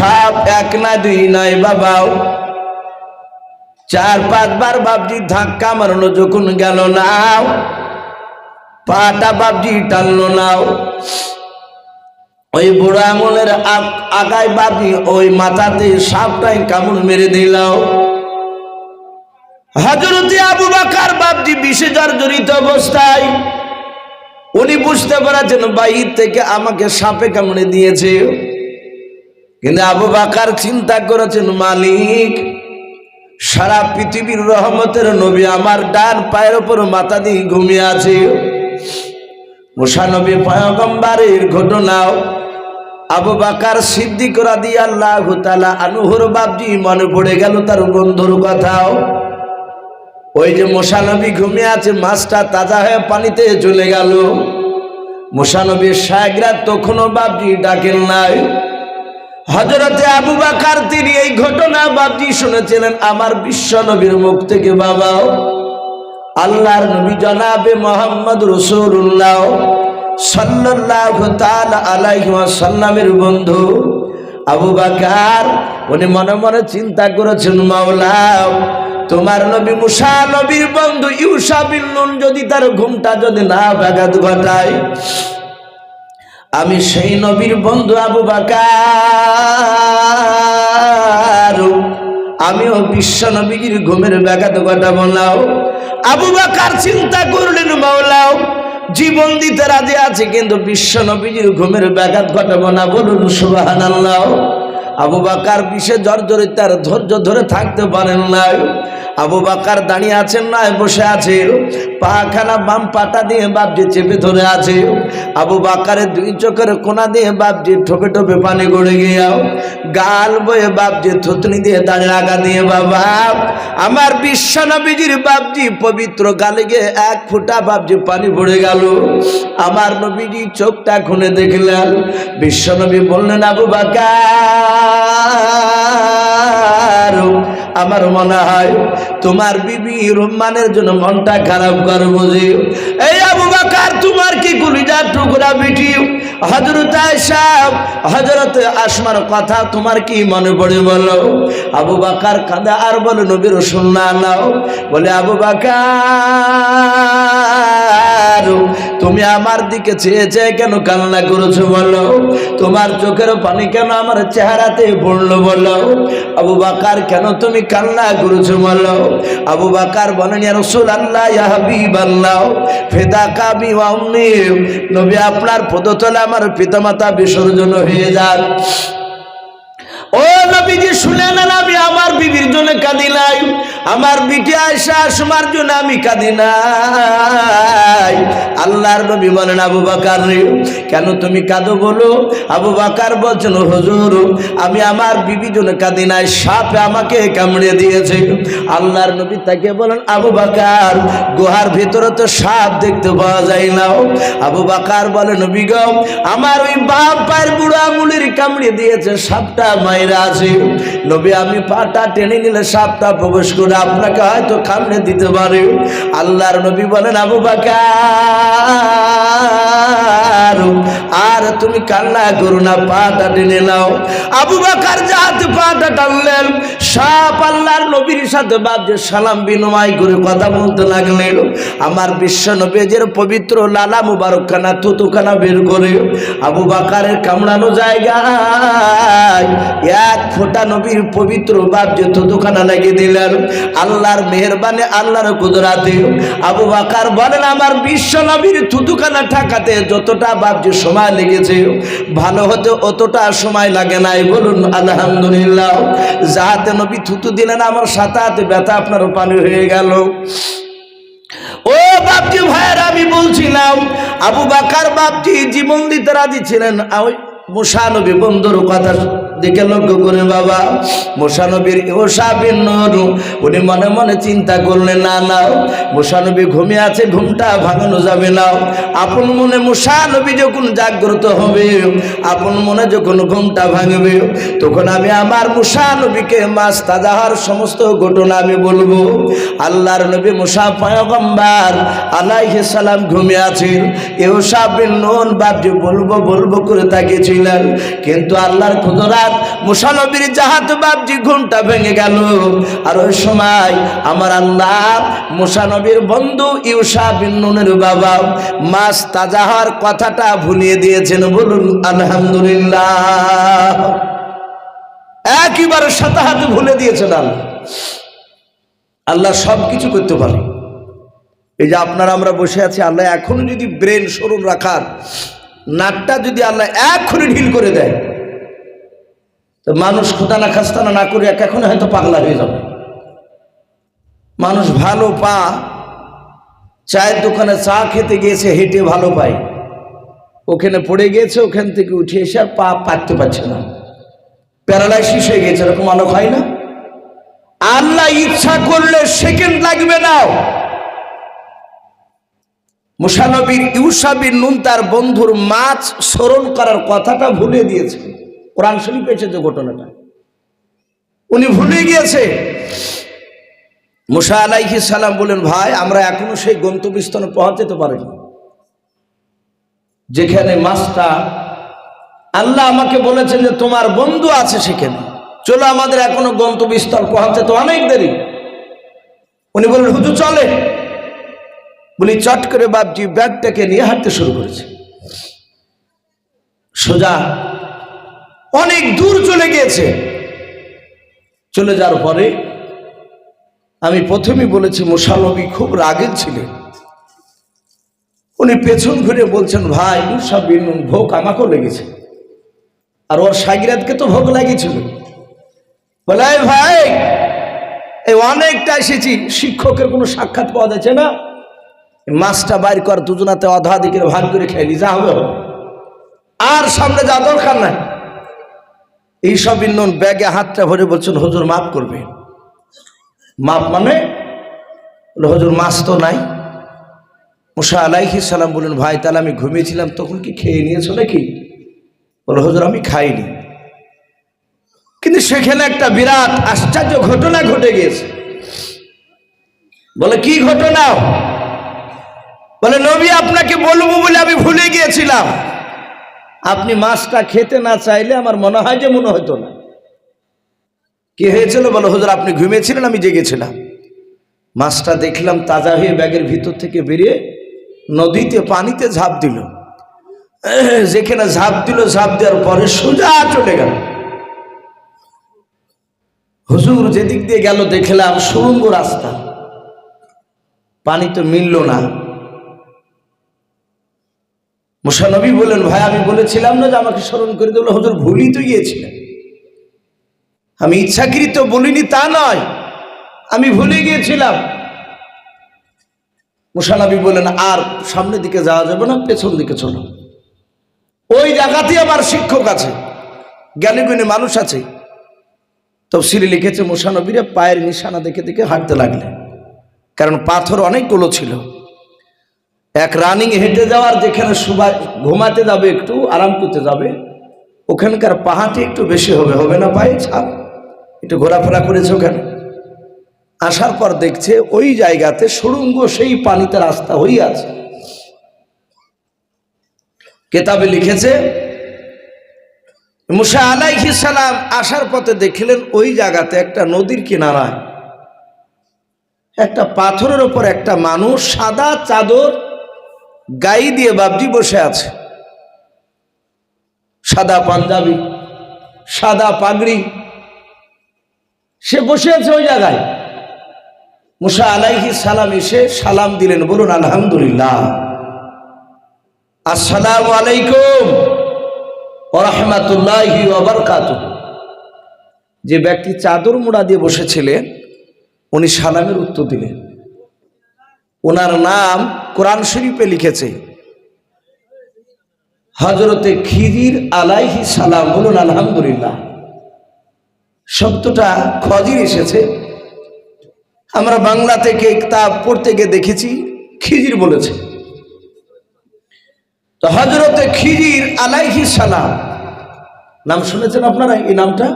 সাপ এক না দুই নয় বাবাও। চার পাঁচবার বাবজি ধাক্কা মারানো যখন গেল নাও। পাটা বাবজি টানলো নাও। ওই বুড়ো আঙুলের আগ- আগায় বাবজি ওই মাথাতে সাপটাই কামড় মেরে দিলাও হজরতে আবু বাকার বাবজি বিষে জর্জরিত অবস্থায়, উনি বুঝতে পারছেন বাইর থেকে আমাকে সাপে কামড়ে দিয়েছে। কিন্তু আবু বাকার চিন্তা করেছেন, মালিক, সারা পৃথিবীর রহমতের নবী আমার ডান পায়ের ওপর মাথা দিয়ে ঘুমিয়ে আছে। মুসানবী পয়গম্বারের ঘটনাও আবু বাকার সিদ্দিক রাদি আল্লাহ তালা আনুহর বাবজি মনে পড়ে গেল তার বন্ধুর কথাও। ওই যে মশানবী ঘুমিয়ে আছে, মাছটা তাজা হয়ে পানিতে চলে গেল। মশানবীর সায়গরা তখনও বাবজি ডাকেন নাই। হজরতে আবু বাকার তিনি এই ঘটনা বাবজি শুনেছিলেন। আমার বিশ্ব নবীর মুখ থেকে বাবাও, আল্লাহর নবী জনাবে মোহাম্মদ রসুল্লাহ সাল্লাহ সাল্লামের বন্ধু আবু বাকার, উনি মনে মনে চিন্তা করেছেন মাওলাও তোমার নবী মুসা নবীর বন্ধু ইউসা বিন নুন যদি তার ঘুমটা যদি না ব্যাঘাত ঘটায় আমি সেই নবীর বন্ধু আবু বাকার। আমিও বিশ্ব নবীর ঘুমের ব্যাঘাত ঘটাবো নাও আবু বাকার চিন্তা করলেন, মাওলাও, জীবন দিতে রাজি আছে, কিন্তু বিশ্ব নবীজির ঘুমের ব্যাঘাত ঘটাবো না বলুন সুবাহান আবু বাকার বিষে জর্জরে তার ধৈর্য ধরে থাকতে পারেন না আবু বাকার দাঁড়িয়ে আছেন না, বসে আছে। পাখানা বাম পাটা দিয়ে বাপজি চেপে ধরে আছে। আবু বাকারের দুই চোখের কোনা দিয়ে বাপজি ঠোপে ঠোপে পানি গড়ে গিয়াও গাল বয়ে বাপজি থুতনি দিয়ে দাঁড়িয়ে আগা দিয়ে, বাবা, আমার বিশ্বনবীজির বাপজি পবিত্র গালে গিয়ে এক ফুটা বাপজি পানি পড়ে গেল। আমার নবীজি চোখটা খুনে দেখলেন। বিশ্বনবী বললেন, আবু বাকার আমার মনে হয় তোমার বিবি রহমানের জন্য মনটা খারাপ করে বুঝি। এই আবু বাকার, তোমার কি গুলিজার টুকরা বিটি হজরত সাহেব হজরত আসমার কথা তোমার কি মনে পড়ে বলো? আবু বাকার কাঁদা আর বলে, নবীর শুননা নাও। বলে, আবু বাকার তুমি আমার দিকে চেয়ে চেয়ে কেন কান্না করেছ বলো? তোমার চোখের পানি কেন আমার চেহারাতে পড়ল বলো? আবু বাকার কেন তুমি কান্না করেছ বলো? আবু বাকার বলেন রসুল আল্লাহ ইয়া হাবিব আল্লাহ ফেদা কাবি নবী আপনার পদতলে আমার পিতামাতা বিসর্জন হয়ে যান। ও নবীজি, শুনে নেন আমি আমার বিবির জন্য কাঁদি নাই। আমার বিটি আয়সা আসমার জন্য আমি কাঁদি নাই। আল্লাহর নবী বলেন, আবু বাকার কেন তুমি কাঁদো বলো? আবু বাকার বলছেন, হুজুর, আমি আমার বিবি জন্য কাঁদি নাই, সাপে আমাকে কামড়ে দিয়েছে। আল্লাহর নবী তাকে বলেন, আবু বাকার, গুহার ভিতরে তো সাপ দেখতে পাওয়া যায় না। আবু বাকার বলেন বিগম আমার ওই বাপ পায়ের বুড়ো আঙুলির কামড়ে দিয়েছে, সাপটা মায়েরা আছে। নবী, আমি পাটা টেনে নিলে সাপটা প্রবেশ করে আপনাকে হয়তো কামড়ে দিতে পারে। আল্লাহর নবী বলেন, আবু বাকার, আর তুমি কান্না করো না, পাটা টেনে নাও। আবু বাকার যাতে পাটা টানলেন, সাপ আল্লাহর নবীর সাথে বাপজে সালাম বিনিময় করে কথা বলতে লাগলেন। আমার বিশ্ব নবী নবীজের পবিত্র লালা মুবারকখানা, থুতুখানা বের করে আবু বাকারের কামড়ানো জায়গায় এক ফোঁটা নবীর পবিত্র বাপজে থুতুখানা লাগিয়ে দিলেন। আল্লাহর মেহরবানি, আল্লাহর কুদরাতে। আবু বাকার বলেন, আমার বিশ্ব নবীর থুতুখানা ঠাকাতে যতটা বাপজে সময় লেগেছে, ভালো হতে অতটা সময় লাগে নাই। বলুন, আলহামদুলিল্লাহ, যাহাতে নবী থুতু দিলেন, আমার সাথে ব্যথা আপনার পানি হয়ে গেল। ও বাপজি ভাইয়ের, আমি বলছিলাম, আবু বাকার বাপজি জীবন দিতে রাজি ছিলেন। মুসানবী বন্ধুর কথা দিকে লক্ষ্য করে বাবা মুসানবীর ওসাবিন নরু, উনি মনে মনে চিন্তা করলেন, না নাও মুসানবী ঘুমিয়ে আছে, ঘুমটা ভাঙানো যাবে না। আপন মনে মুসানবী যখন জাগ্রত হবে, আপন মনে যখন ঘুমটা ভাঙবে, তখন আমি আমার মুসানবীকে মাছ তাজা হওয়ার সমস্ত ঘটনা আমি বলব। আল্লাহর নবী মুসা পয়গম্বার আলাইহিস সালাম ঘুমিয়ে আছেন। এও সাবিন বলব বলব করে তাকিয়েছিলেন কিন্তু আল্লাহর খুদরা মুসানবীর জাহাজ বাবজি ঘুমটা ভেঙে গেল। আর ওই সময় আমার আল্লাহ মুসানবীর বন্ধু ইউসা বিন নুনের বাবা মাছ তাজা হওয়ার কথাটা ভুলিয়ে দিয়েছেন, বলুন, আলহামদুলিল্লাহ। একইবারে সাথে হাতে ভুলে দিয়েছেন আল্লাহ। আল্লাহ সব কিছু করতে পারে। এই যে আপনারা আমরা বসে আছি, আল্লাহ এখনও যদি ব্রেন স্মরণ রাখার, নাকটা যদি আল্লাহ এখনই ঢিল করে দেয় তো মানুষ খোদানা খাস্তানা না করে এখন হয়তো পাগলা হয়ে যাবে। মানুষ ভালো পা, চায়ের দোকানে চা খেতে গিয়েছে, হেঁটে ভালো পায়। ওখানে পড়ে গিয়েছে, ওখান থেকে উঠে এসে আর পা পাততে পারছে না। প্যারালাইসিস হয়ে গেছে এরকম আলোক হয় না? আল্লাহ ইচ্ছা করলে সেকেন্ড লাগবে না। মুসানবীর ইউসাবির নুন তার বন্ধুর মাছ স্মরণ করার কথাটা ভুলে দিয়েছে। কোরআন শরীফ এসেছে ঘটনাটা, উনি ভুলে গিয়েছে। মুসা আলাইহি সালাম বলেন, ভাই, আমরা এখনও সেই গন্তব্যস্থানে পৌঁছাতে পারিনি, যেখানে মাছটা আল্লাহ আমাকে বলেছেন যে তোমার বন্ধু আছে সেখানে। চলো আমাদের এখনও গন্তব্যস্থল পৌঁছাতে অনেক দেরি। উনি বলেন, হুজুর, চলে। বলি চট করে বাপজি ব্যাগটাকে নিয়ে হাঁটতে শুরু করেছে। সোজা অনেক দূর চলে গিয়েছে। চলে যাওয়ার পরে আমি প্রথমেই বলেছি মুসানবী খুব রাগের ছিলেন। উনি পেছন ঘুরে বলছেন, ভাই সব ভোগ আমাকেও লেগেছে। আর ওর সাগিরাতকে তো ভোগ লাগিয়েছিল। বলে ভাই, এই অনেকটা এসেছি, শিক্ষকের কোনো সাক্ষাৎ পাওয়া যাচ্ছে না। মাছটা বাইর কর, দুজনাতে অধা দিকে ভাগ করে খেলি যা হবে হবে। আর সামনে যা দরকার নাই। এইসব ইন্নন ব্যাগে হাতটা ভরে বলছেন, হজুর মাফ করবে। মাপ মানে হুজুর মাছ তো নাই। মুসা আলাইহি সালাম বলেন ভাই, তাহলে আমি ঘুমিয়েছিলাম, তখন কি খেয়ে নিয়েছো নাকি? বলে, হজুর, আমি খাইনি। কিন্তু সেখানে একটা বিরাট আশ্চর্য ঘটনা ঘটে গিয়েছে। বলে, কি ঘটনা? বলে, নবী আপনাকে বলব বলে আমি ভুলে গিয়েছিলাম। আপনি মাছটা খেতে না চাইলে আমার মনে হয় যে মনে হতো না। কি হয়েছিল বলো, হুজুর, আপনি ঘুমিয়েছিলেন, আমি জেগেছিলাম। মাছটা দেখলাম তাজা হয়ে ব্যাগের ভিতর থেকে বেরিয়ে নদীতে পানিতে ঝাঁপ দিল। যেখানে ঝাঁপ দিল, ঝাঁপ দেওয়ার পরে সোজা চলে গেল। হুজুর যেদিক দিয়ে গেল, দেখলাম সুরঙ্গ রাস্তা। পানি তো মিলল না। মুসানবী বলেন ভাই, আমি বলেছিলাম না যে আমাকে স্মরণ করে দিল হুজুর, ভুলই তো গিয়েছিলেন। আমি ইচ্ছাকৃত বলিনি, তা নয়। আমি ভুলে গিয়েছিলাম। মুসানবী বলেন আর সামনের দিকে যাওয়া যাবে না, পেছন দিকে চলো। ওই জায়গাতেই আমার শিক্ষক আছে, জ্ঞানী গুণী মানুষ আছে। তফসিলি লিখেছে মুসানবীরা পায়ের নিশানা দেখে দেখে হাঁটতে লাগলে কারণ পাথর অনেকগুলো ছিল। এক রানিং হেঁটে যাওয়ার যেখানে সুবাই ঘুমাতে যাবে, একটু আরাম করতে যাবে, ওখানকার পাহাড়টি একটু বেশি হবে হবে না পায়ে ছাপ একটু ঘোরাফেরা করেছে ওখানে আসার পর দেখছে ওই জায়গাতে সুড়ঙ্গ সেই পানিতে রাস্তা হয়ে আছে। কেতাবে লিখেছে, মুসা আলাইহি সালাম আসার পথে দেখলেন ওই জায়গাতে একটা নদীর কিনারায় একটা পাথরের ওপর একটা মানুষ সাদা চাদর গাই দিয়ে বাবজি বসে আছে। সাদা পাঞ্জাবি, সাদা পাগড়ি। সে বসে আছে ওই জায়গায়। মুসা আলাইহি সালাম এসে সালাম দিলেন, বলুন, আলহামদুলিল্লাহ। আসসালামু আলাইকুম ওরহমাতুল্লাহি ওবরকাত যে ব্যক্তি চাদর মুড়া দিয়ে বসেছিলেন, উনি সালামের উত্তর দিলেন। ওনার নাম কোরআন শরীফে লিখেছে হজরতে খিজির আলাইহি সালাম বলুন, আলহামদুলিল্লাহ। শব্দটা খজির এসেছে। আমরা বাংলা থেকে তা পড়তে গিয়ে দেখেছি, খিজির বলেছে। তো হজরতে খিজির আলাইহি সালাম, নাম শুনেছেন আপনারা এই নামটা?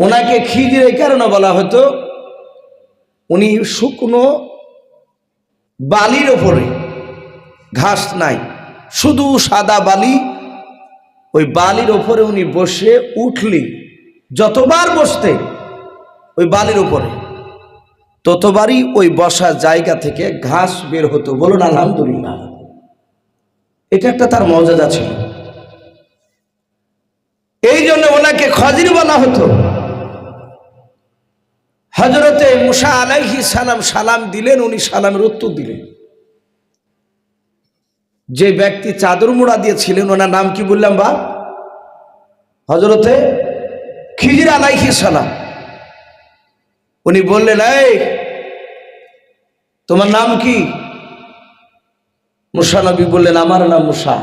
ওনাকে খিজির এই কারণে বলা হতো, উনি শুকনো বালির ওপরে। ঘাস নাই। শুধু সাদা বালি। ওই বালির ওপরে উনি বসে উঠলি যতবার বসতে ওই বালির ওপরে, ততবারই ওই বসার জায়গা থেকে ঘাস বের হতো বলুন আলহামদুলিল্লাহ। এটা একটা তার মর্যাদা ছিল। এই জন্য ওনাকে খজির বলা হতো। হজরতে মুসা আলাইহি সালাম সালাম দিলেন, উনি সালামের উত্তর দিলেন। যে ব্যক্তি চাদর মুড়া দিয়েছিলেন, ওনার নাম কি বললাম বা হজরতে খিজির আলাইহি সালাম। উনি বললেন, এই, তোমার নাম কি? মুসা নবী বললেন, আমার নাম মুসা।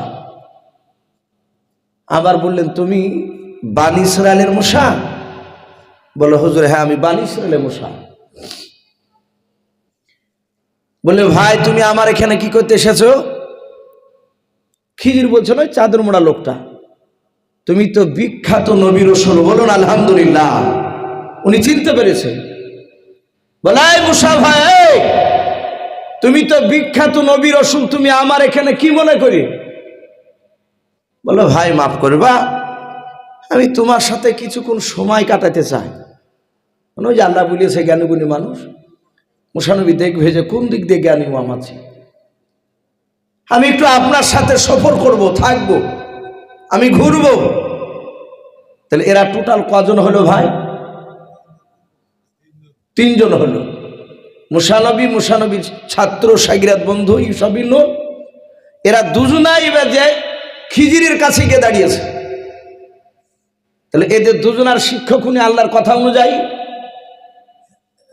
আবার বললেন, তুমি বানি ইসরায়েলের মুসা? বলে, হুজুর হ্যাঁ আমি বানি ইসরায়েলের মুসা। বলে, ভাই, তুমি আমার এখানে কি করতে এসেছ? খিজির বলছো না চাদর মোড়া লোকটা। তুমি তো বিখ্যাত নবীর রসুল, বলুন, আলহামদুলিল্লাহ। উনি চিনতে পেরেছেন বলাই মুসা ভাই তুমি তো বিখ্যাত নবী রসুল, তুমি আমার এখানে কি মনে করি? বলো, ভাই, মাফ করবা, আমি তোমার সাথে কিছুক্ষণ সময় কাটাতে চাই। মনে হয় যে আল্লাহ বলিয়েছে জ্ঞানীগুণী মানুষ। মুসানবী দেখবে যে কোন দিক দিয়ে জ্ঞানী মাম আছে? আমি একটু আপনার সাথে সফর করব, থাকব, আমি ঘুরব। তাহলে এরা টোটাল কজন হলো ভাই? তিনজন হলো। মুসানবী, মুসানবীর ছাত্র সাগিরাত বন্ধু ইউসাবিন এরা দুজনাই যে খিজিরের কাছে গিয়ে দাঁড়িয়েছে। তাহলে এদের দুজনার শিক্ষক উনি আল্লাহর কথা অনুযায়ী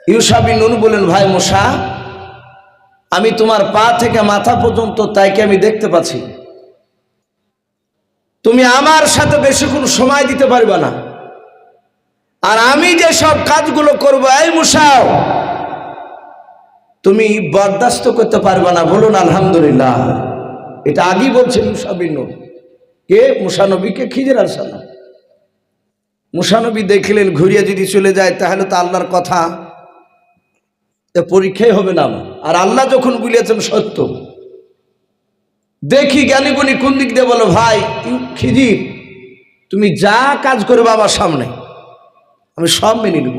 ইউসাবিন নুন বলেন ভাই মোসা, আমি তোমার পা থেকে মাথা পর্যন্ত তাইকে আমি দেখতে পাচ্ছি। তুমি আমার সাথে বেশিক্ষণ সময় দিতে পারবে না। আর আমি যে সব কাজগুলো করব, এই মুসাও তুমি বরদাস্ত করতে পারবে না। বলুন, আলহামদুলিল্লাহ। এটা আগেই বলছেন মুসাবিন কে? মুসানবীকে খিজের আলসালাম। মুসানবী দেখলেন, ঘুরিয়ে যদি চলে যায়, তাহলে তো আল্লাহর কথা। এ পরীক্ষাই হবে না। আর আল্লাহ যখন বলিয়েছেন সত্য, দেখি জ্ঞানীগুণী কোন দিক দিয়ে বলো, ভাই খিজির। তুমি যা কাজ করবে আমার সামনে, আমি সব মেনে নেব।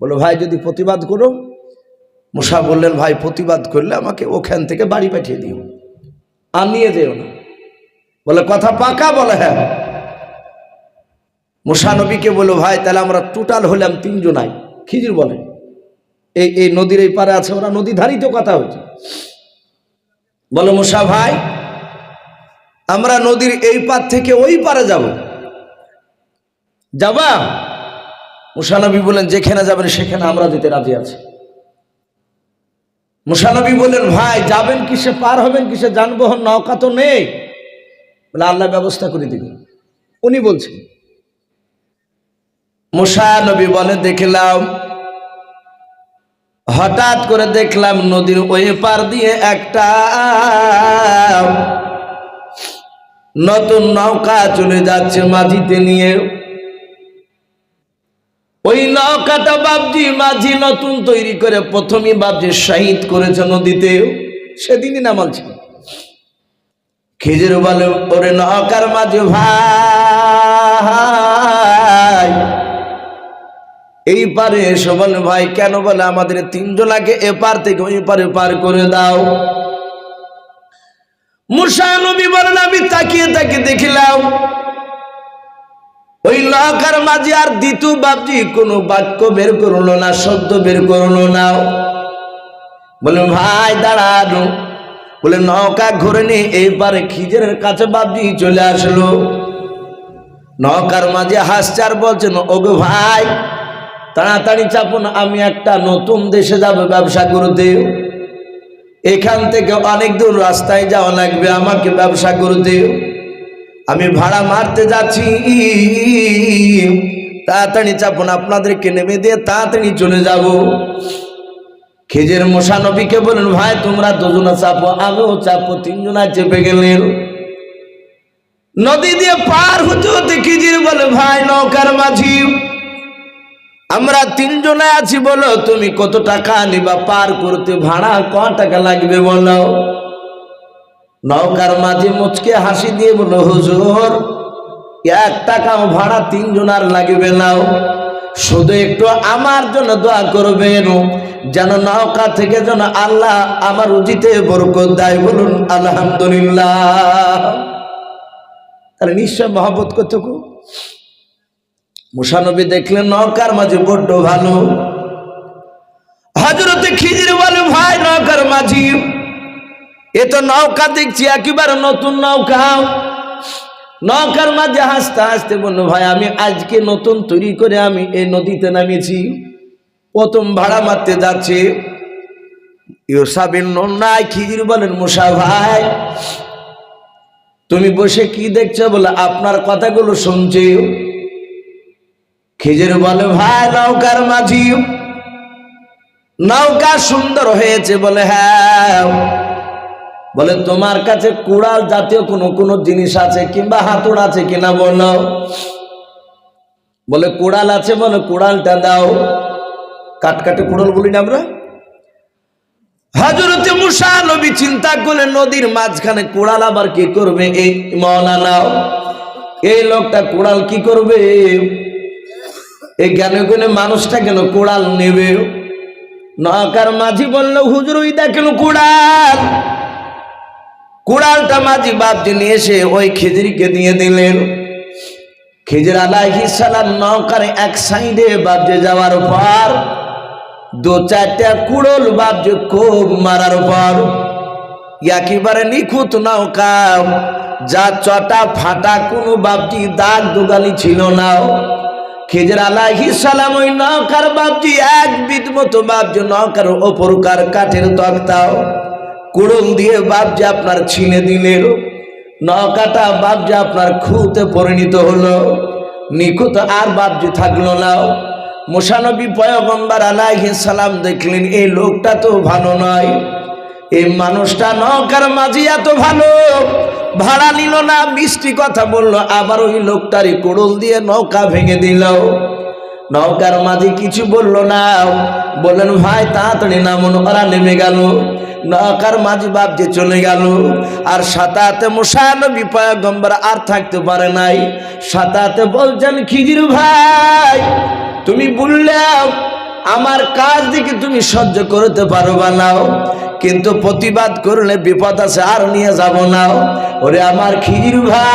বলো, ভাই, যদি প্রতিবাদ করো? মুসা বললেন, ভাই, প্রতিবাদ করলে আমাকে ওখান থেকে বাড়ি পাঠিয়ে দিও, আর নিয়ে যেও না। বলে, কথা পাকা বলে হ্যাঁ। মুসানবীকে বলো ভাই, তাহলে আমরা টোটাল হলাম তিনজনাই। খিজির বলে এই এই নদীর এই পারে আছে, ওরা নদী ধারিত কথা হচ্ছে। বলো মুসা ভাই, আমরা নদীর এই পার থেকে ওই পারে যাব। যাবা? মুসানবী বলেন যেখানে যাবেন, সেখানে আমরা যেতে রাজি আছি। মুসানবী বললেন, ভাই, যাবেন কিসে, পার হবেন কিসে যানবাহন নৌকা তো নেই। বলে, আল্লাহ ব্যবস্থা করে দিবেন উনি বলছেন, মুসা নবী বলে দেখলাম হঠাৎ করে দেখলাম নদীর ওই পার দিয়ে একটা নতুন নৌকা চলে যাচ্ছে মাঝিতে নিয়ে। ওই নৌকাটা বাবজি মাঝি নতুন তৈরি করে প্রথমে বাবজি শহীদ করেছে নদীতে। সেদিনই নামাল ছিল। খিজির বলে, ওরে নৌকার মাঝে ভাই এই পারে বলে ভাই, কেন বলে আমাদের তিনজনাকে এ পার থেকে ওই পারে পার করে দাও। মুসা নবী বলেন, আমি তাকিয়ে তাকিয়ে দেখিলাম, ওই নৌকার মাঝে আর দ্বিতীয় বাপজি কোনো বাক্য বের করল না, শব্দ বের করল না। বলে, ভাই, দাঁড়ানো। বলে, নৌকা ঘুরে নিয়ে এই পারে খিজের কাছে বাপজি চলে আসলো। নৌকার মাঝে হাসচার বলছেন ওগো ভাই তাড়াতাড়ি চাপুন, আমি একটা নতুন দেশে যাব, ব্যবসা করতে। এখান থেকে অনেক দূর রাস্তায় যাওয়া লাগবে, আমাকে ব্যবসা করতে। আমি ভাড়া মারতে যাচ্ছি। তাড়াতাড়ি চাপুন, আপনাদেরকে নেমে দিয়ে তাড়াতাড়ি চলে যাব। খেজের মশানবীকে বলেন ভাই, তোমরা দুজনা চাপো, আমিও চাপো, তিনজনা চেপে গেলেন। নদী দিয়ে পার হতে হতে খিজির বলে, ভাই, নৌকার মাঝি। আমরা তিনজনে আছি বলো, তুমি কত টাকা নিবা? পার করতে ভাড়া ক টাকা লাগবে বলো? নৌকার মাঝে মুচকে হাসি দিয়ে বলো, হুজুর, এক টাকাও ভাড়া তিনজন আর লাগবে নাও শুধু একটু আমার জন্য দোয়া করবেন, যেন নৌকা থেকে যেন আল্লাহ আমার উচিতে বরকত দেয় বলুন, আলহামদুলিল্লাহ। তাহলে নিশ্চয় মহব্বত করতে মুসানবী দেখলেন, নৌকার মাঝে বড্ড ভালো। হজরতে খিজির বলে ভাই নৌকার মাঝি। এ তো নৌকা দেখছি, একেবারে নতুন নৌকা। নৌকার মাঝে হাসতে হাসতে বলল, ভাই, আমি আজকে নতুন তৈরি করে আমি এই নদীতে নামিয়েছি। প্রথম ভাড়া মারতে যাচ্ছে। ইউসাবিন খিজির বলেন মুসা ভাই। তুমি বসে কি দেখছ? বলে, আপনার কথাগুলো শুনছি। খিজির বলে, ভাই, নৌকার মাঝি। নৌকা সুন্দর হয়েছে বলে হ্যাঁ। বলে, তোমার কাছে কুড়াল জাতীয় কোনো কোনো জিনিস আছে কিংবা হাতুড় আছে কিনা বলো? বলে, কুড়াল আছে বলে, কুড়ালটা দাও। কাটকাটে কুড়াল বলি না আমরা? হাজরতে মুসা নবী চিন্তা করলে নদীর মাঝখানে কুড়াল আবার কি করবে? এই মৌলানাও এই লোকটা কুড়াল কি করবে? এই জ্ঞানে গুণে মানুষটা কেন কুড়াল নেবে? নকার মাঝি বলল, হুজুর, ওই দেখেন কুড়াল। কুড়ালটা মাঝি বাপজি নিয়ে এসে ওই খেজুরিকে দিয়ে দিলেন। খেজুর আলাহি সালাম নৌকার এক সাইডে বাপজে যাওয়ার পর, দু চারটা কুড়ল বাপজে খুব মারার পর, একেবারে নিখুঁত নৌকা যা চটা ফাটা কোনো বাপজি দাগ দুগালি ছিল না। খেজর আলাহি সালাম, ওই নৌকার বাপজি এক বিদ মতো বাপজি নৌকার ওপরকার কাঠের তক্তাও। কুড়ল দিয়ে বাপজি আপনার ছিনে দিলেন নৌকাটা বাপজি আপনার খুঁতে পরিণত হলো। নিখুঁত আর বাপজি থাকল না। মোশানবী পয়গম্বর আলাইহি সালাম দেখলেন এই লোকটা তো ভালো নয়। এই মানুষটা নৌকার মাঝি এত ভালো। ভাড়া নিল না, মিষ্টি কথা বলল, আবার ওই লোকটারই কোড়ল দিয়ে নৌকা ভেঙে দিল। নৌকার মাঝে কিছু বলল না। বললেন, ভাই, তাড়াতাড়ি না নামুন, ওরা নেমে গেল। নৌকার মাঝি বাপ যে চলে গেল। আর সাতাতে মুসানবী পয়গম্বর আর থাকতে পারে নাই। সাতাতে বলছেন, খিজির ভাই, তুমি বললাম আমার কাজ দিকে তুমি সহ্য করতে পারবা নাও কিন্তু প্রতিবাদ করলে বিপদ আছে, আর নিয়ে যাব না। ওরে আমার খিজির ভাই,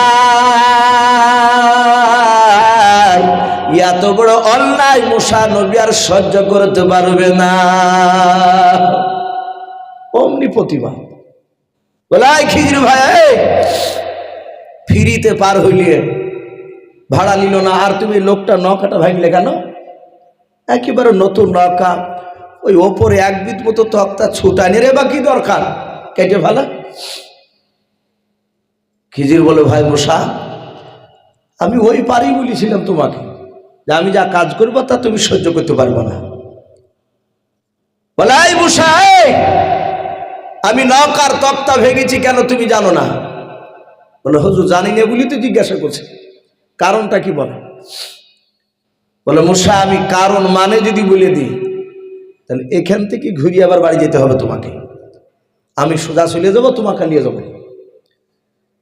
এত বড় অন্যায় মুসা নবী আর সহ্য করতে পারবে না। অমনি প্রতিবাদ। বলাই খিজির ভাই ফিরিতে পার হইলে ভাড়া নিল না, আর তুমি লোকটা নৌকাটা ভাঙলে কেন? একেবারে নতুন নৌকা ওই ওপরে এক বিদ মতো তক্তা ছুটানি রে বা কি দরকার? কেটে ফেলা। খিজির বলে, ভাই মশা, আমি ওই পারি বলেছিলাম তোমাকে যে আমি যা কাজ করব তা তুমি সহ্য করতে পারব না। বলে, এই মশা আমি নৌকার তক্তা ভেঙেছি কেন তুমি জানো না? বলে, হজুর, জানি না বলি তো জিজ্ঞাসা করছে। কারণটা কি বলে? বলে, মশা, আমি কারণ মানে যদি বলে দিই তাহলে এখান থেকে ঘুরিয়ে আবার বাড়ি যেতে হবে তোমাকে। আমি সোজা চলে যাব, তোমাকে নিয়ে যাব।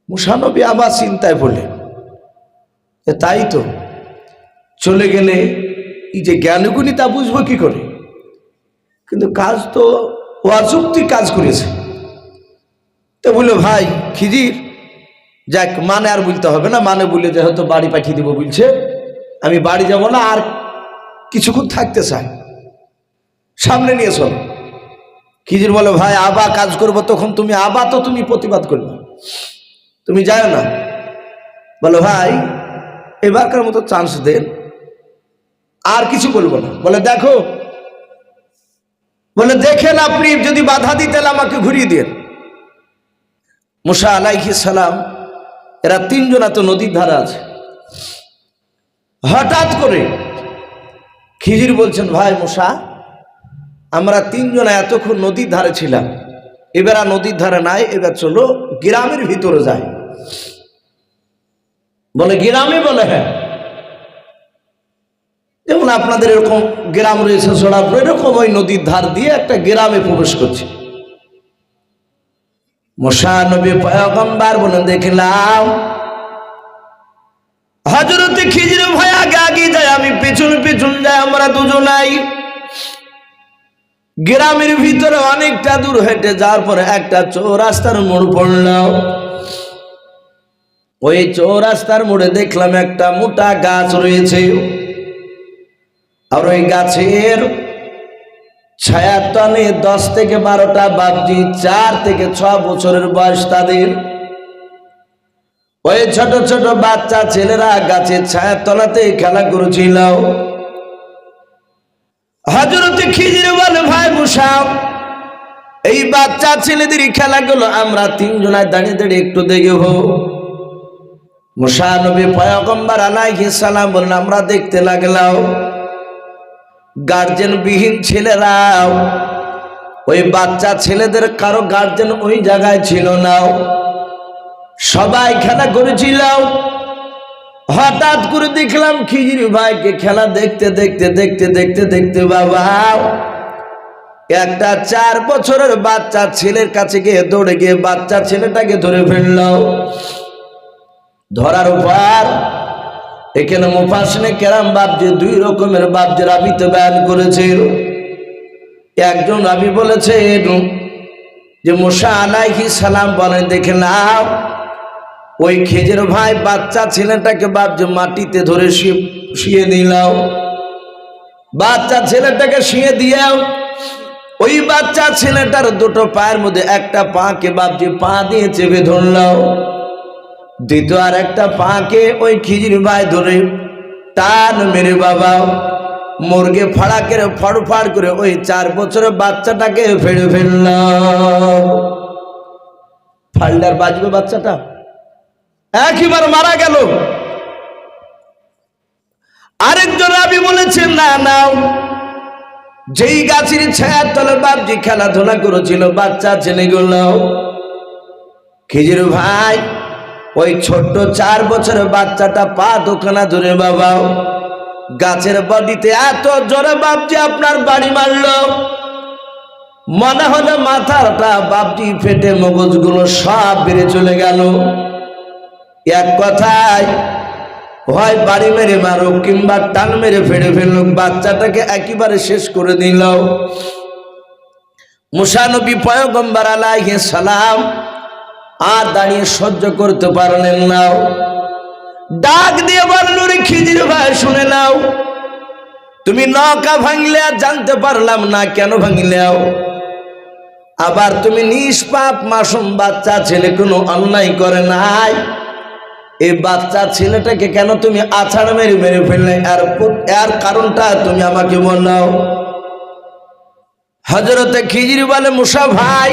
মুসানবী আবার চিন্তায় পড়লেন। তাই তো, চলে গেলে এই যে জ্ঞানগুণী তা বুঝব কি করে? কিন্তু কাজ তো অযুক্তি কাজ করেছে। তো বলল, ভাই খিজির যাক মানে আর বলতে হবে না। মানে বলে যে হয়তো বাড়ি পাঠিয়ে দেবো বলছে। আমি বাড়ি যাব না, আর কিছুক্ষণ থাকতে চাই। সামনে নিয়ে চলো। খিজির বলে, ভাই, আবা কাজ করব, তখন তুমি আবা তো তুমি প্রতিবাদ করবে। তুমি যাও না। বলো, ভাই, এবারকার মতো চান্স দেন আর কিছু বলব না। বলে, দেখো। বলে দেখেন আপনি যদি বাধা দিতেন আমাকে ঘুরিয়ে দিন মুসা আলাইহি সালাম, এরা তিনজনা তো নদীর ধারা আছে। হঠাৎ করে খিজির বলছেন, ভাই, মুসা আমরা তিনজনা এতক্ষণ নদীর ধারে ছিলাম। এবার আর নদীর ধারে নাই, এবার চলো গ্রামের ভিতরে যাই। বলে, গ্রামে? বলে হ্যাঁ। যেমন আপনাদের এরকম গ্রাম রয়েছে সোনাপুর এরকম ওই নদীর ধার দিয়ে একটা গ্রামে প্রবেশ করছে। মশা নবী, পয়গম্বার বলে দেখলাম হজরতে খিজির ভাই আগে আগে যায়, আমি পেছন পেছন যাই, আমরা দুজনাই গ্রামের ভিতরে অনেকটা দূর হেঁটে যাওয়ার পরে একটা চৌরাস্তার মোড় পড়লাম। ওই চৌরাস্তার মোড়ে দেখলাম একটা মোটা গাছ রয়েছে। আর ওই গাছের ছায়ার তলে দশ থেকে বারোটা বাপজি, চার থেকে ছ বছরের বয়স তাদের। ওই ছোট ছোট বাচ্চা ছেলেরা গাছের ছায়ার তলাতে খেলা করছিল। হজরতে মুসাম এই বাচ্চা ছেলেদের খেলাগুলো আমরা তিনজনায় দাঁড়িয়ে দাঁড়িয়ে একটু দেখব মুসা নবী পয়গম্বর আলাইহিস সালাম বললেন, আমরা দেখতে লাগলাম গার্জেন বিহীন ছেলেরাও, ওই বাচ্চা ছেলেদের কারও গার্জেন ওই জায়গায় ছিল না। সবাই খেলা করেছিল। হঠাৎ করে দেখলাম খিজির ভাইকে খেলা দেখতে দেখতে দেখতে দেখতে দেখতে, বাবা একটা চার বছরের বাচ্চা ছেলের কাছে গিয়ে দৌড়ে গিয়ে বাচ্চা ছেলেটাকে ধরে ফেলল। ধরার পর এখানে মুফাসনে কেরাম বাপজি দুই রকমের বাপজি রাবিতে বয়ান করেছে। একজন রাবি বলেছে, যে মুসা আলাইহি সালাম বলেন দেখে নাও, ওই খেজের ভাই বাচ্চা ছেলেটাকে বাপজি মাটিতে ধরে শুয়ে দিলাম বাচ্চা ছেলেটাকে শুয়ে দিয়াও ওই বাচ্চা ছেলেটার দুটো পায়ের মধ্যে একটা পাকে বাপজি পা দিয়ে চেপে ধরলাম। দ্বিতীয় আর একটা পাকে ওই খিজির ভাই ধরে টান মেরে বাবা, মুরগে ফড় ফাড় করে ওই চার বছরের বাচ্চাটাকে ফেড়ে ফেলল ফাল্ডার বাজবে বাচ্চাটা? একইবার মারা গেল। আরেকজন রাবি বলেছেন না নাও যেই গাছের ছায়ার তলে বাপজি খেলাধুলা করেছিল, বাচ্চা ছেলেগুলো। খিজির ভাই, ওই ছোট্ট চার বছরের বাচ্চাটা পা দোকানা ধরে, বাবা, গাছের বডিতে এত জোরে বাপজি আপনার বাড়ি মারল। মনে হলো মাথাটা বাপজি ফেটে মগজগুলো সব বেড়ে চলে গেল। এক কথায় হয় বাড়ি মেরে মারো কিংবা টান মেরে ফেড়ে ফেলল বাচ্চাটাকে একেবারে শেষ করে দিল মুসানবী পয়গম্বর আলাইহিস সালাম আর দাঁড়িয়ে সহ্য করতে পারলেন নাও ডাক দিয়ে বলল রে খিজির ভাই, শুনে নাও। তুমি নৌকা ভাঙলে আর জানতে পারলাম না, কেন ভাঙলেও আবার তুমি নিষ্পাপ মাসুম বাচ্চা, ছেলে কোনো অন্যায় করে নাই? এই বাচ্চা ছেলেটাকে কেন তুমি আছাড় মেরে মেরে ফেললে? আর এর কারণটা তুমি আমাকে বললাও। হজরতে খিজির বলে, মুসা ভাই,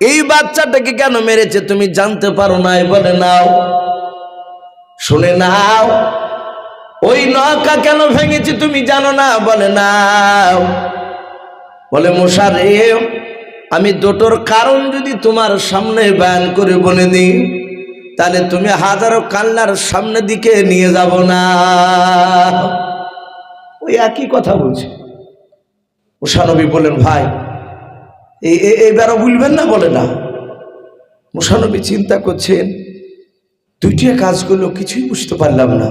এই বাচ্চাটাকে কেন মেরেছে তুমি জানতে পারো নাই বলে, নাও, শুনে নাও, ওই নৌকা কেন ভেঙেছে তুমি জানো না? বলে, নাও। বলে মশারে আমি দুটোর কারণ যদি তোমার সামনে বয়ান করে বলে দিই তাহলে তুমি হাজারো কান্নার সামনে দিকে নিয়ে যাব না। ওই একই কথা বলছে। উষানবী বলেন ভাই এই এইবারও ভুলবেন না বলে না। মুসানবী চিন্তা করছেন, দুইটা কাজ করল, কিছুই বুঝতে পারলাম না।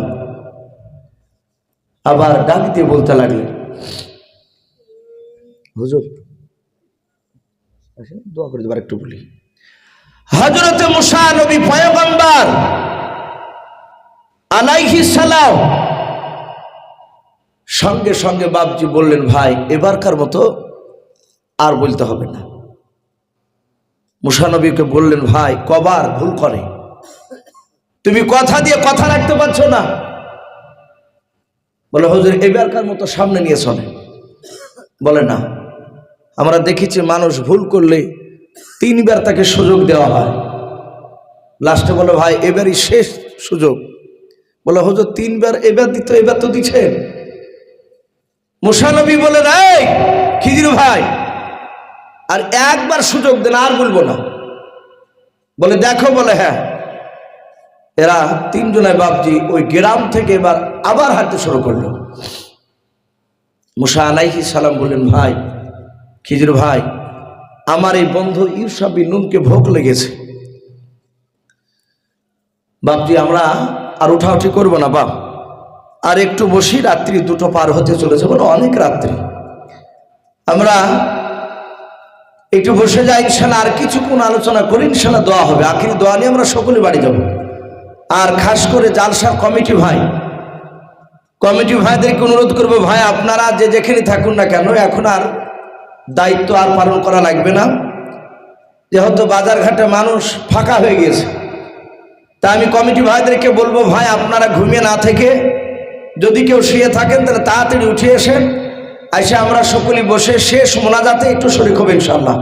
আবার ডাক দিয়ে বলতে লাগলেন, হুজুর দোয়া করে দেবার একটু বলি। হজরতে মুসা নবী পয়গম্বর আলাইহি সালাম সঙ্গে সঙ্গে বাবজি বললেন, ভাই, এবারকার মতো আর বলতে হবে না। মুসানবীকে বললেন, ভাই, কবার ভুল করে। তুমি কথা দিয়ে কথা রাখতে পারছ না। বলে, হজুর, এবারকার মতো সামনে নিয়ে চলে বলে, না, আমরা দেখেছি মানুষ ভুল করলে তিনবার তাকে সুযোগ দেওয়া হয়। লাস্টে বলে, ভাই, এবারই শেষ সুযোগ। বলে, হজুর, তিনবার এবার দিত এবার তো দিচ্ছে মুসানবী বলে খিজির ভাই, আর একবার সুযোগ দেন, আর বলব না। বলে, দেখো, বলে হ্যাঁ এরা তিনজনের বাপজি ওই গ্রাম থেকে এবার আবার হাঁটতে শুরু করল। মুসা আলাইহি সালাম বললেন, ভাই, খিজির ভাই আমার এই বন্ধু ইউসাবি নুনকে ভোগ লেগেছে। বাপজি আমরা আর উঠাউঠি করব না বাপ। আর একটু বসি রাত্রি দুটো পার হতে চলেছে, বলো অনেক রাত্রি। আমরা একটু বসে যাই, ইনশাল্লাহ আর কিছুক্ষণ আলোচনা করি, ইনশাল্লাহ দোয়া হবে। আখির দোয়া নিয়ে আমরা সকলে বাড়ি যাব। আর খাস করে জালসা কমিটি ভাই। কমিটি ভাইদেরকে অনুরোধ করব, ভাই আপনারা যে যেখানে থাকুন না কেন, এখন আর দায়িত্ব আর পালন করা লাগবে না। যেহেতু বাজারঘাটে মানুষ ফাঁকা হয়ে গিয়েছে। তা আমি কমিটি ভাইদেরকে বলব, ভাই, আপনারা ঘুমিয়ে না থেকে যদি কেউ শুয়ে থাকেন, তাহলে তাড়াতাড়ি উঠে এসেন। এসে আমরা সকলেই বসে শেষ মোনাজাতে একটু শরীর হবে ইনশাল্লাহ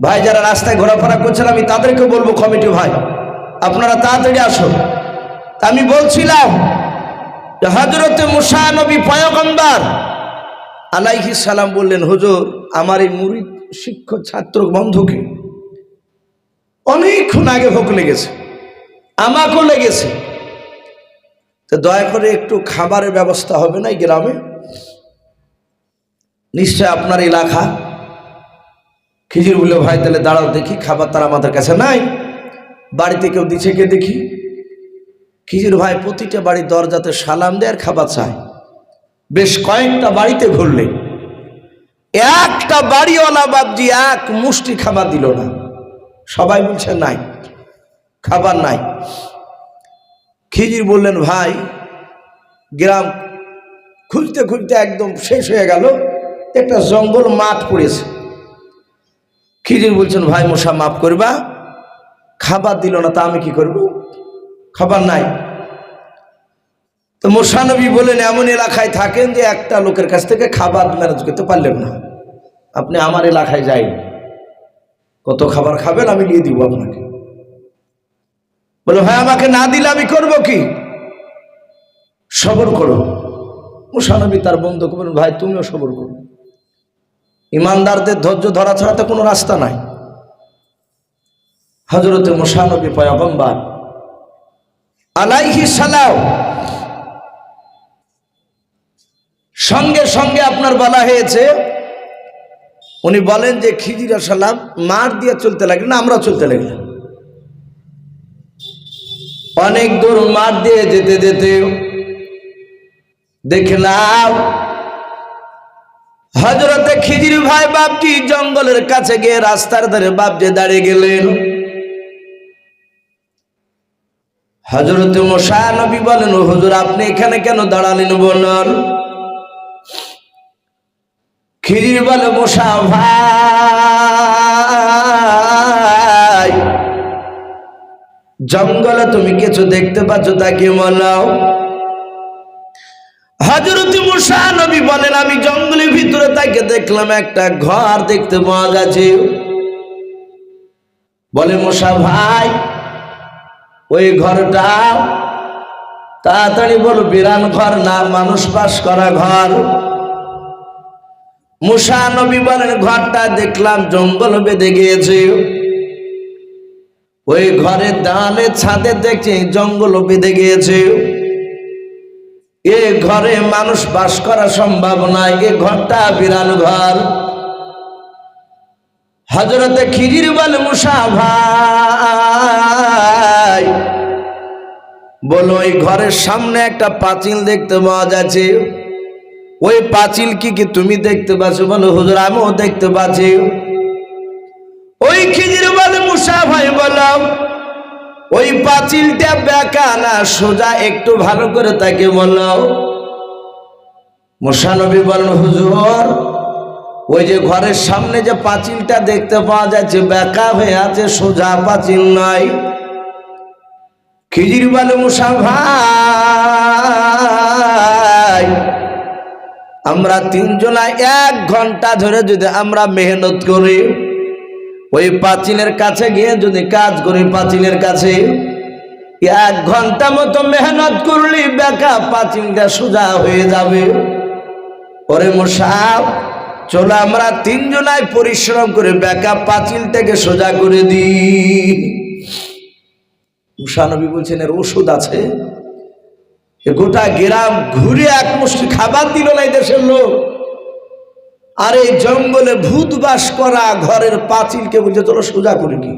ভাই, যারা রাস্তায় ঘোরাফেরা করছেন, আমি তাদেরকে বলব, কমিটি ভাই, আপনারা তাড়াতাড়ি আসুন। আমি বলছিলাম হজরতে মুসা নবী পয়গম্বর আলাইহি সালাম বললেন, হুজুর, আমার এই মুরিদ শিক্ষক ছাত্র বন্ধুকে অনেকক্ষণ আগে ভোগ লেগেছে, আমাকেও লেগেছে। তো দয়া করে একটু খাবারের ব্যবস্থা হবে না গ্রামে? নিশ্চয় আপনার এলাকা? খিজির বলে ভাই, তাহলে দাঁড়াও দেখি, খাবার তার আমাদের কাছে নাই। বাড়িতে কেউ দিচ্ছে কে দেখি? খিজির ভাই, প্রতিটা বাড়ির দরজাতে সালাম দেয় আর খাবার চায় বেশ কয়েকটা বাড়িতে ঘুরলে। একটা বাড়িওয়ালা বাবজি এক মুষ্টি খাবার দিল না। সবাই বলছে, নাই, খাবার নাই। খিজির বললেন, ভাই, গ্রাম খুঁজতে খুঁজতে একদম শেষ হয়ে গেল, একটা জঙ্গল মাঠ পড়েছে। খিজির বলছেন, ভাই মশা মাফ করবা, খাবার দিল না, তা আমি কি করব? খাবার নাই। তো মোশানবী বলেন, এমন এলাকায় থাকেন যে একটা লোকের কাছ থেকে খাবার ম্যানেজ করতে পারলেন না। আপনি আমার এলাকায় যাই কত খাবার খাবেন আমি নিয়ে দিব আপনাকে। বলে, ভাই, আমাকে না দিলে আমি করব কি? সবর করো। মুসানবী তার বন্ধুকে বলুন, ভাই, তুমিও সবর করো। ইমানদারদের ধৈর্য ধরা ছাড়া তো কোনো রাস্তা নাই। হজরতে মুসানবী পয়গম্বার আলাইহি সালাও সঙ্গে সঙ্গে আপনার বলা হয়েছে, উনি বলেন যে খিজিরা সালাম মার দিয়ে চলতে লাগলেন আমরা চলতে লাগলাম অনেক দূর মাঠ দিয়ে যেতে যেতে দেখলাম হজরতে খিজির ভাই বাপটি জঙ্গলের কাছে গিয়ে রাস্তার ধারে বাপজে দাঁড়িয়ে গেলেন। হজরতে মশা নবী বলেন, "ও হুজুর, আপনি এখানে কেন দাঁড়ালেন বলুন খিজির বলে মশা ভাই। জঙ্গলে তুমি কিছু দেখতে পাচ্ছ তাকে বলাও হজরত মুসা নবী বলেন, আমি জঙ্গলের ভিতরে তাকে দেখলাম, একটা ঘর দেখতে পাওয়া গেছে। বলে মশা ভাই, ওই ঘরটা তাড়াতাড়ি বলো, বিরান ঘর না, মানুষ বাস করা ঘর। মুসা নবী বলেন, ঘরটা দেখলাম, জঙ্গল বেঁধে গিয়েছে। ওই ঘরের দাঁড়ালে ছাদে দেখছি জঙ্গল বেঁধে গিয়েছে। এ ঘরে মানুষ বাস করা সম্ভব নয়, এ ঘরটা বিরান ঘর। হজরতে খিজির বলে, মুসা ভাই, বলো ওই ঘরের সামনে একটা পাঁচিল দেখতে পাওয়া যাচ্ছে। ওই পাঁচিল কি কি তুমি দেখতে পাচ্ছ? বলো, হুজুর, আমিও দেখতে পাচ্ছি। ওই খিজির বলে মুসা ভাই বললাম, ওই পাঁচিলটা বেকা না, সোজা একটু ভালো করে তাকে বললাম মুসানবী বলেন হুজুর, ওই যে ঘরের সামনে যে পাঁচিলটা দেখতে পাওয়া যাচ্ছে, বেকা হয়ে আছে, সোজা পাঁচিল নয়। খিজির বলে মুসা ভাই আমরা তিনজনা এক ঘণ্টা ধরে যদি আমরা মেহনত করি, ওই পাঁচিলের কাছে গিয়ে যদি কাজ করি পাঁচিলের কাছে, এক ঘণ্টা মতো মেহনত করলি বেকা পাঁচিলটা সোজা হয়ে যাবে। ওরে মশাব চলো আমরা তিনজনায় পরিশ্রম করে বেকা পাঁচিলটাকে সোজা করে দিই। মুসানবী বলছেন, এর ওষুধ আছে? গোটা গ্রাম ঘুরে এক মুষ্টি খাবার দিল না দেশের লোক। আর এই জঙ্গলে ভূত বাস করা ঘরের পাঁচিলকে বলছে, তোরা সোজা করে কি?